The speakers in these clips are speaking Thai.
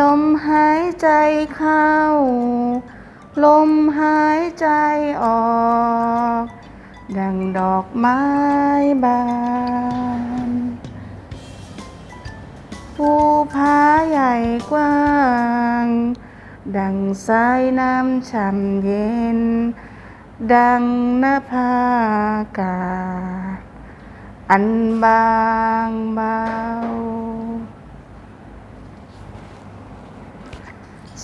ลมหายใจเข้า ลมหายใจออก ดังดอกไม้บานภูผาใหญ่กว้าง ดังสายน้ำช่ำเย็น ดังนภาอากาศอันบางเบา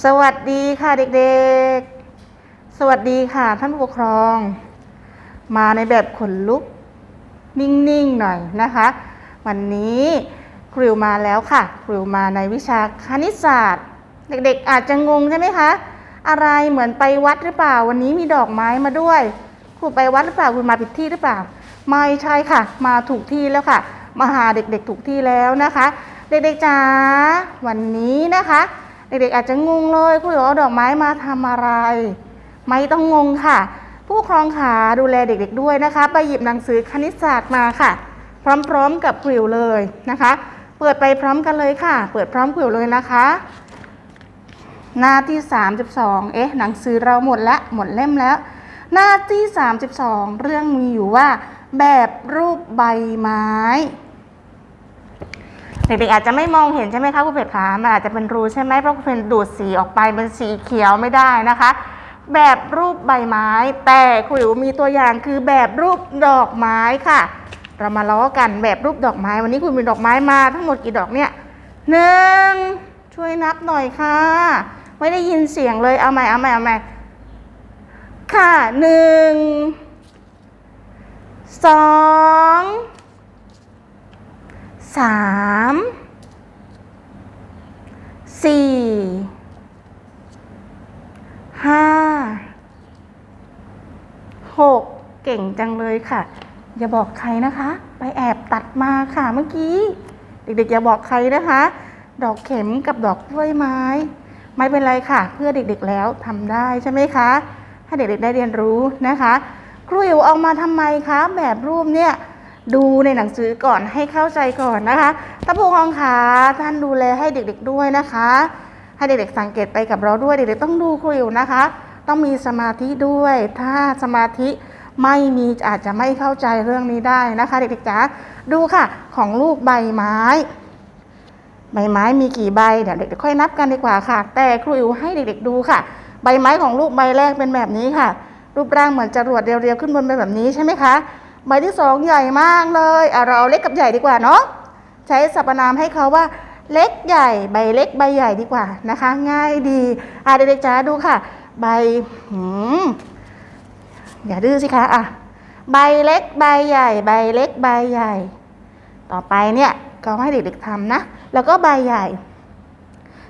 สวัสดีค่ะเด็กๆ สวัสดีค่ะท่านผู้ปกครอง มาในแบบขนลุก นิ่งๆหน่อยนะคะ วันนี้ครูมาแล้วค่ะครูมาในวิชาคณิตศาสตร์ เด็กๆ อาจจะงงใช่ไหมคะ อะไรเหมือนไปวัดหรือเปล่า วันนี้มีดอกไม้มาด้วยครูไปวัดหรือเปล่าครูมาผิดที่หรือเปล่า ไม่ใช่ค่ะ มาถูกที่แล้วค่ะ มาหาเด็กๆถูกที่แล้วนะคะ เด็กๆจ๋าวันนี้นะคะ เด็กๆอาจจะงงเลยครูเอาดอกไม้มาทำอะไร ไม่ต้องงงค่ะ ผู้ปกครองขาดูแลเด็กๆด้วยนะคะ ไปหยิบหนังสือคณิตศาสตร์มาค่ะ พร้อมๆกับคริวเลยนะคะ เปิดไปพร้อมกันเลยค่ะ เปิดพร้อมคริวเลยนะคะ หน้าที่ 32 เอ๊ะหนังสือเราหมดละหมดเล่มแล้ว หน้าที่ 32 เรื่องมีอยู่ว่า แบบรูปใบไม้ เด็กๆอาจจะไม่มองเห็นใช่ไหมคะคุณเป็ดขามันอาจจะเป็นรูใช่ไหมเพราะคุณเป็ดดูดสีออกไปเป็นสีเขียวไม่ได้นะคะ แบบรูปใบไม้ แต่ครูมีตัวอย่างคือแบบรูปดอกไม้ค่ะ เรามาล้อกันแบบรูปดอกไม้ วันนี้คุณมีดอกไม้มาทั้งหมดกี่ดอกเนี่ยหนึ่งช่วยนับหน่อยค่ะ ไม่ได้ยินเสียงเลยเอาใหม่เอาใหม่เอาใหม่ค่ะหนึ่งสอง สามสี่ห้าหกเก่งจังเลยค่ะ อย่าบอกใครนะคะ ไปแอบตัดมาค่ะเมื่อกี้ เด็กๆอย่าบอกใครนะคะ ดอกเข็มกับดอกกล้วยไม้ ไม่เป็นไรค่ะ เพื่อเด็กๆแล้วทำได้ใช่ไหมคะให้เด็กๆได้เรียนรู้นะคะครูอิ๋วเอามาทำไมคะแบบรูปเนี่ย ดูในหนังสือก่อนให้เข้าใจก่อนนะคะท่านผู้ปกครองคะท่านดูแลให้เด็กๆด้วยนะคะ ให้เด็กๆสังเกตไปกับเราด้วยเด็กๆต้องดูครูอิ๋วนะคะ ต้องมีสมาธิด้วย ถ้าสมาธิไม่มีอาจจะไม่เข้าใจเรื่องนี้ได้นะคะ เด็กๆจ๋าดูค่ะของลูกใบไม้ ใบไม้มีกี่ใบเดี๋ยวเด็กๆค่อยนับกันดีกว่าค่ะ แต่ครูอิ๋วให้เด็กๆดูค่ะ ใบไม้ของลูกใบแรกเป็นแบบนี้ค่ะ รูปร่างเหมือนจรวดเรียวๆขึ้นบนไปแบบนี้ใช่ไหมคะ ใบที่สองใหญ่มากเลยอะเราเอาเล็กกับใหญ่ดีกว่าเนาะใช้สรรพนามให้เขาว่าเล็กใหญ่ใบเล็กใบใหญ่ดีกว่านะคะ ง่ายดีอะเด็กๆจ๋าดูค่ะ ใบหืมอย่าดื้อสิคะอะใบเล็กใบใหญ่ ใบเล็กใบใหญ่ ต่อไปเนี่ยก็ให้เด็กๆทำนะ แล้วก็ใบใหญ่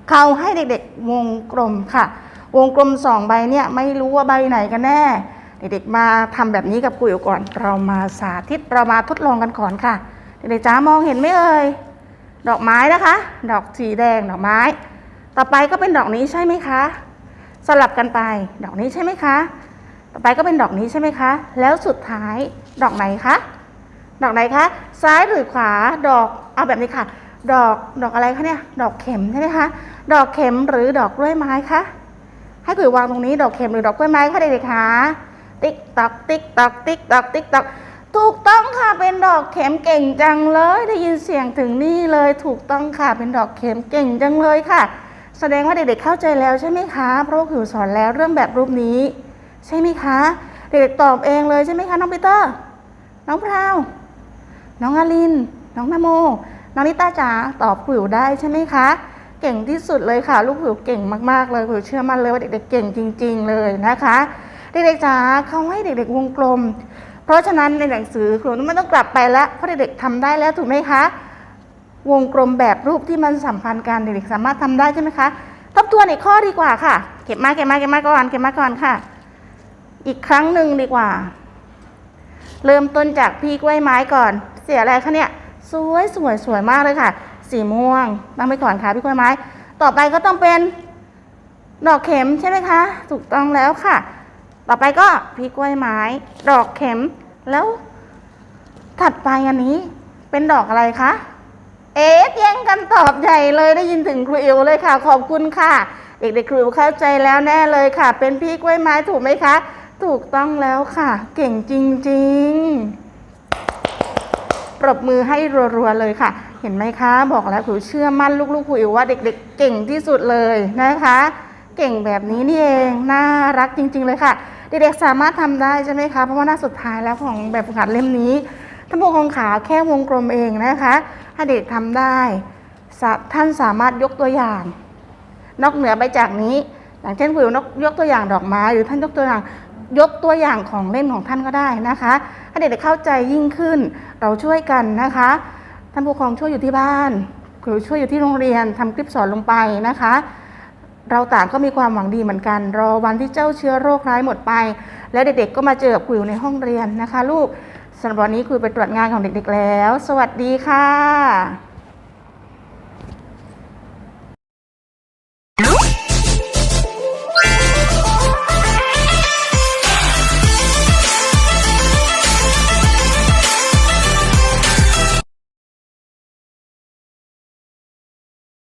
เขาให้เด็กๆวงกลมค่ะ วงกลมสองใบเนี่ยไม่รู้ว่าใบไหนกันแน่ เด็กๆมาทำแบบนี้กับครูอยู่ก่อน เรามาสาธิตเรามาทดลองกันก่อนค่ะ เด็กๆจ้ามองเห็นไหมเอ่ย ดอกไม้นะคะ ดอกสีแดงดอกไม้ ต่อไปก็เป็นดอกนี้ใช่ไหมคะ สลับกันไป ดอกนี้ใช่ไหมคะ ต่อไปก็เป็นดอกนี้ใช่ไหมคะ แล้วสุดท้ายดอกไหนคะ ดอกไหนคะ ซ้ายหรือขวา ดอก เอาแบบนี้ค่ะ ดอก ดอกอะไรคะเนี่ย ดอกเข็มใช่ไหมคะ ดอกเข็มหรือดอกกล้วยไม้คะ ให้กุยวางตรงนี้ ดอกเข็มหรือดอกกล้วยไม้คะเด็กๆคะ ติ๊กตอกติ๊กตอกติ๊กตอกติ๊กตอกถูกต้องค่ะเป็นดอกเข็มเก่งจังเลย ได้ยินเสียงถึงนี่เลย ถูกต้องค่ะเป็นดอกเข็มเก่งจังเลยค่ะ แสดงว่าเด็กๆเข้าใจแล้วใช่ไหมคะเพราะครูสอนแล้วเรื่องแบบรูปนี้ ใช่ไหมคะ เด็กๆตอบเองเลยใช่ไหมคะน้องปีเตอร์ น้องพราวน้องอาลิน น้องนโม น้องนิตาจ๋าตอบครูได้ใช่ไหมคะ เก่งที่สุดเลยค่ะ ลูกครูเก่งมากๆเลยครูเชื่อมั่นเลยว่าเด็กๆเก่งจริง ๆ เลยนะคะ เด็กๆจ๋าเขาให้เด็กๆวงกลม เพราะฉะนั้นในหนังสือครูไม่ต้องกลับไปแล้วเพราะเด็กๆทำได้แล้วถูกไหมคะ วงกลมแบบรูปที่มันสัมพันธ์กันเด็กๆสามารถทำได้ใช่ไหมคะทบทวนอีกข้อดีกว่าค่ะ เก็บมาเก็บมาเก็บมาก่อนเก็บมาก่อนค่ะ อีกครั้งหนึ่งดีกว่า เริ่มต้นจากพี่กล้วยไม้ก่อน เสียอะไรคะเนี่ยสวยสวยสวยมากเลยค่ะ สีม่วงตั้งไปก่อนค่ะพี่กล้วยไม้ ต่อไปก็ต้องเป็นดอกเข็มใช่ไหมคะ ถูกต้องแล้วค่ะ ต่อไปก็พี่กล้วยไม้ ดอกเข็ม แล้ว ถัดไปอันนี้ เป็นดอกอะไรคะ เอ๊ะแย่งกันตอบใหญ่เลยได้ยินถึงครูอิวเลยค่ะ ขอบคุณค่ะ เด็กๆครูอิวเข้าใจแล้วแน่เลยค่ะ เป็นพี่กล้วยไม้ถูกไหมคะ ถูกต้องแล้วค่ะ เก่งจริงๆ ปรบมือให้รัวๆเลยค่ะ เห็นไหมคะ บอกแล้วครูเชื่อมั่นลูกๆครูอิวว่าเด็ก ๆ เก่งที่สุดเลยนะคะเก่งแบบนี้นี่เอง น่ารักจริง ๆ เลยค่ะ เด็กๆสามารถทำได้ใช่ไหมคะเพราะว่าหน้าสุดท้ายแล้วของแบบฝึกหัดเล่มนี้ท่านผู้ปกครองขาแค่วงกลมเองนะคะถ้าเด็กทำได้ท่านสามารถยกตัวอย่าง นอกเหนือไปจากนี้ อย่างเช่นวิวนกยกตัวอย่างดอกไม้ หรือท่านยกตัวอย่างยกตัวอย่างของเล่นของท่านก็ได้นะคะให้เด็กๆเข้าใจยิ่งขึ้นเราช่วยกันนะคะท่านผู้ปกครองช่วยอยู่ที่บ้านครูช่วยอยู่ที่โรงเรียนทำคลิปสอนลงไปนะคะ เราต่างก็มีความหวังดีเหมือนกัน รอวันที่เจ้าเชื้อโรคร้ายหมดไป และเด็กๆก็มาเจอกับครูอยู่ในห้องเรียนนะคะ ลูกสำหรับวันนี้ครูไปตรวจงานของเด็กๆแล้ว สวัสดีค่ะ